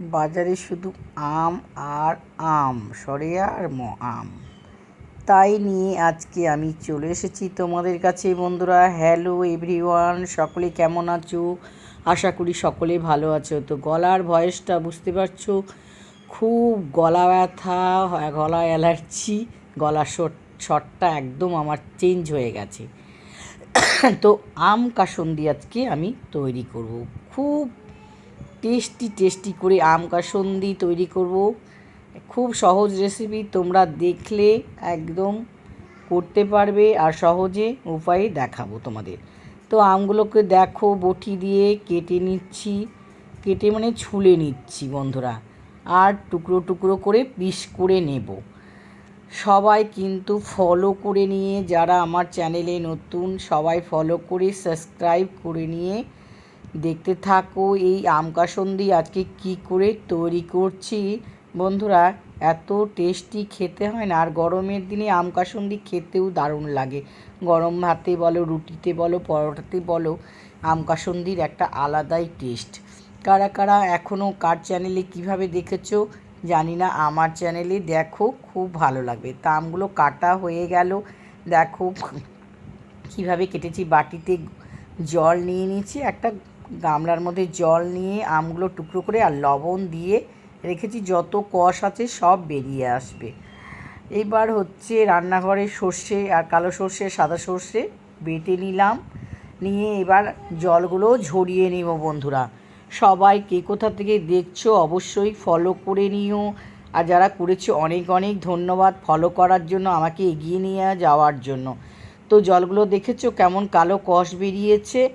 বাজারে শুধু আম আর আম সরেয়া আর ম, আম। তাই নিয়ে আজকে আমি চলে এসেছি তোমাদের কাছে বন্ধুরা। হ্যালো এভরিওয়ান সকলে কেমন আছো? আশা করি সকলে ভালো আছো। তো গলার ভয়েসটা বুঝতে পারছ? খুব গলা ব্যথা, গলা অ্যালার্জি, গলা শট, শটটা একদম আমার চেঞ্জ হয়ে গেছে। তো আম কাসন্দি আজকে আমি তৈরি করব। খুব টেস্টি টেস্টি করে আম কাসন্দি তৈরি করব। খুব সহজ রেসিপি তোমরা দেখলে একদম করতে পারবে আর সহজে উপায়ে দেখাবো তোমাদের। তো আমগুলোকে দেখো, বটি দিয়ে কেটে নিচ্ছি, কেটে মানে ছুলে নিচ্ছি বন্ধুরা, আর টুকরো টুকরো করে পিস করে নেব। সবাই কিন্তু ফলো করে নিয়ে, যারা আমার চ্যানেলে নতুন, সবাই ফলো করে সাবস্ক্রাইব করে নিয়ে দেখতে থাকো, এই আম কাসন্দি আজকে কি করে তৈরি করছি। বন্ধুরা, এত টেস্টি খেতে হয় না, আর গরমের দিনে আম কাসন্দি খেতেও দারুণ লাগে। গরম ভাতে বলো, রুটিতে বলো, পরোটাতে বলো, আম কাসন্দির একটা আলাদাই টেস্ট। কারা কারা এখনও কার চ্যানেলে কীভাবে দেখেছ জানি না, আমার চ্যানেলে দেখো, খুব ভালো লাগবে। তা আমগুলো কাটা হয়ে গেল, দেখো কীভাবে কেটেছি, বাটিতে জল নিয়ে নিয়েছি, একটা গামলার মধ্যে জল নিয়ে আমগুলো টুকরো করে আর লবণ দিয়ে রেখেছি, যত কষ আছে সব বেরিয়ে আসবে। এবার হচ্ছে রান্নাঘরে সর্ষে আর কালো সর্ষে, সাদা সর্ষে বেটে নিলাম। নিয়ে এবার জলগুলো ঝরিয়ে নিব বন্ধুরা। সবাই কে কোথা থেকে দেখছ অবশ্যই ফলো করে নিও। আর যারা করেছ অনেক অনেক ধন্যবাদ ফলো করার জন্য, আমাকে এগিয়ে নিয়ে যাওয়ার জন্য। তো জলগুলো দেখেছ কেমন কালো কষ বেরিয়েছে।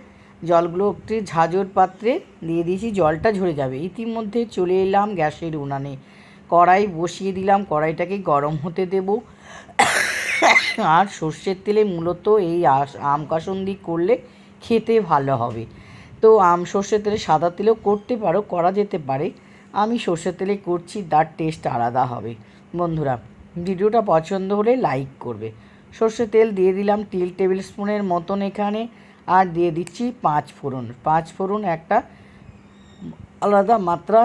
জলগুলো একটি ঝাঁঝর পাত্রে দিয়ে দিয়েছি, জলটা ঝরে যাবে। ইতিমধ্যে চলে এলাম গ্যাসের উনানে। কড়াই বসিয়ে দিলাম, কড়াইটাকে গরম হতে দেব। আর সর্ষের তেলে মূলত এই আম কাসন্দি করলে খেতে ভালো হবে। তো আম, সর্ষের তেলে সাদা তেলেও করতে পারো, করা যেতে পারে। আমি সর্ষের তেলে করছি, তার টেস্ট আলাদা হবে। বন্ধুরা, ভিডিওটা পছন্দ হলে লাইক করবে। সর্ষের তেল দিয়ে দিলাম, তিল টেবিল স্পুনের মতন এখানে। আর দিয়ে দিচ্ছি পাঁচ ফোড়ন। পাঁচ ফোড়ন একটা আলাদা মাত্রা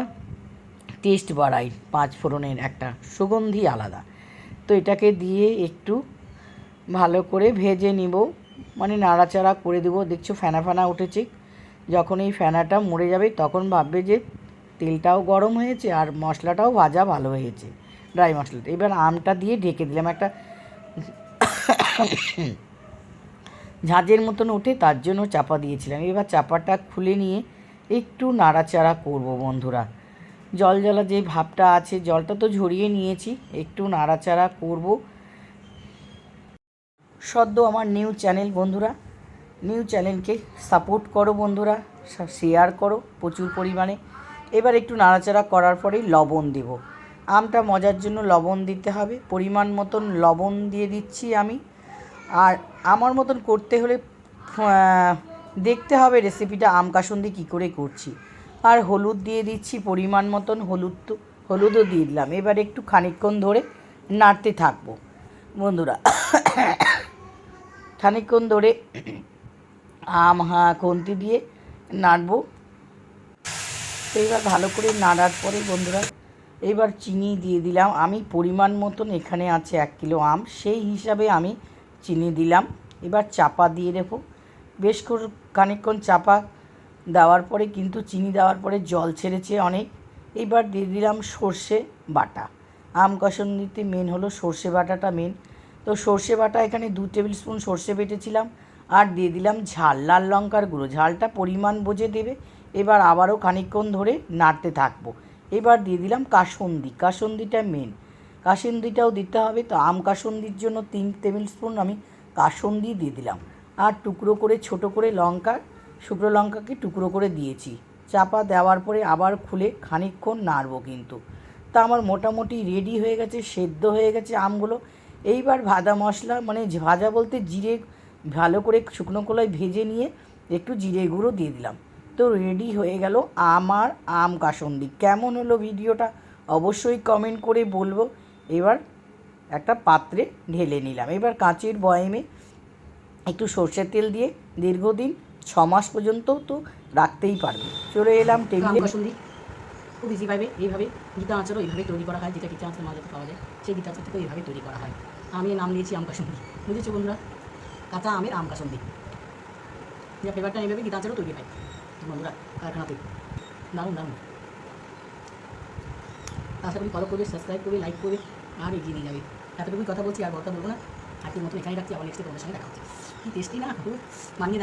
টেস্ট বাড়ায়, পাঁচ ফোড়নের একটা সুগন্ধি আলাদা। তো এটাকে দিয়ে একটু ভালো করে ভেজে নিব মানে নাড়াচাড়া করে দেবো। দেখছ ফেনা ফেনা উঠেছে। যখন এই ফেনাটা মরে যাবে তখন ভাববে যে তেলটাও গরম হয়েছে আর মশলাটাও ভাজা ভালো হয়েছে ড্রাই মশলাটা। এবার আমটা দিয়ে ঢেকে দিলাম একটা ঝাঁঝের মতন ওঠে, তার জন্য চাপা দিয়েছিলাম। এবার চাপাটা খুলে নিয়ে একটু নাড়াচাড়া করব বন্ধুরা। জল জলা যে ভাবটা আছে, জলটা তো ঝরিয়ে নিয়েছি, একটু নাড়াচাড়া করব। সদ্য আমার নিউ চ্যানেল বন্ধুরা, নিউ চ্যানেলকে সাপোর্ট করো বন্ধুরা শেয়ার করো প্রচুর পরিমাণে। এবার একটু নাড়াচাড়া করার পরেই লবণ দেব। আমটা মজার জন্য লবণ দিতে হবে। পরিমাণ মতন লবণ দিয়ে দিচ্ছি আমি। আর আমার মতন করতে হলে দেখতে হবে রেসিপিটা আম কাসন্দি কী করে করছি। আর হলুদ দিয়ে দিচ্ছি পরিমাণ মতন, হলুদ তো, হলুদও দিয়ে দিলাম। এবার একটু খানিকক্ষণ ধরে নাড়তে থাকব। বন্ধুরা, খানিকক্ষণ ধরে আম, হা, খুন্তি দিয়ে নাড়বো। তো এবার ভালো করে নাড়ার পরে বন্ধুরা এবার চিনি দিয়ে দিলাম। আমি পরিমাণ মতন এখানে আছে এক কিলো আম। সেই হিসাবে আমি চিনি দিলাম। এবার চাপা দিয়ে রেখো বেশ খানিকক্ষণ চাপা দেওয়ার পরে কিন্তু চিনি দেওয়ার পরে জল ছেড়েছে অনেক। এবার দিয়ে দিলাম সর্ষে বাটা। আম কাসন্দিতে মেন হলো সর্ষে বাটাটা মেন তো সর্ষে বাটা এখানে দু টেবিল স্পুন সর্ষে বেটেছিলাম। আর দিয়ে দিলাম ঝাল, লাল লঙ্কার গুঁড়ো। ঝালটা পরিমাণ বুঝে দেবে। এবার আবারও খানিকক্ষণ ধরে নাড়তে থাকব। এবার দিয়ে দিলাম কাসন্দি। কাসন্দিটা মেন কাসন্দিটাও দিতে হবে। তো আম কাসন্দির জন্য তিন টেবিল স্পুন আমি কাসন্দি দিয়ে দিলাম। আর টুকরো করে, ছোট করে লঙ্কা, শুকনো লঙ্কাকে টুকরো করে দিয়েছি। চাপা দেওয়ার পরে আবার খুলে খানিকক্ষণ নাড়বো কিন্তু। তা আমার মোটামুটি রেডি হয়ে গেছে, সেদ্ধ হয়ে গেছে আমগুলো। এইবার ভাজা মশলা মানে ভাজা বলতে জিরে ভালো করে শুকনো কলায় ভেজে নিয়ে একটু জিরে গুঁড়ো দিয়ে দিলাম। তো রেডি হয়ে গেল আমার আম কাসন্দি। কেমন হলো ভিডিওটা? অবশ্যই কমেন্ট করে বলব। এবার একটা পাত্রে ঢেলে নিলাম। এবার কাঁচের বয়ামে একটু সর্ষের তেল দিয়ে দীর্ঘদিন ছ মাস পর্যন্ত তো রাখতেই পারবে। চলে এলাম টেবিলে খুব ইজিভাবে এইভাবে গীতা আচারও এইভাবে তৈরি করা হয় যেটা গীতা আচার মাঝে পাওয়া যায়। সেই গীতা আচার থেকে এইভাবে তৈরি করা হয়। আমি নাম দিয়েছি আম কাসুন্দি বুঝেছ বন্ধুরা? কাঁচা আমের আম কাসুন্দি যে ফ্লেভারটা এইভাবে গীতা আচারও তৈরি হয়। বন্ধুরা কারখানাতে। দারুণ দারুণ। আশা করি ফলো করবে সাবস্ক্রাইব করবে লাইক করবে। আর এগিয়ে নিয়ে যাবে। এতটুকুই কথা বলছি, আর কথা বলব না। আজকের মতো এখানে রাখছি, আবার নেক্সটে তোমাদের সঙ্গে দেখা হচ্ছে। কি টেস্টি না মানিয়ে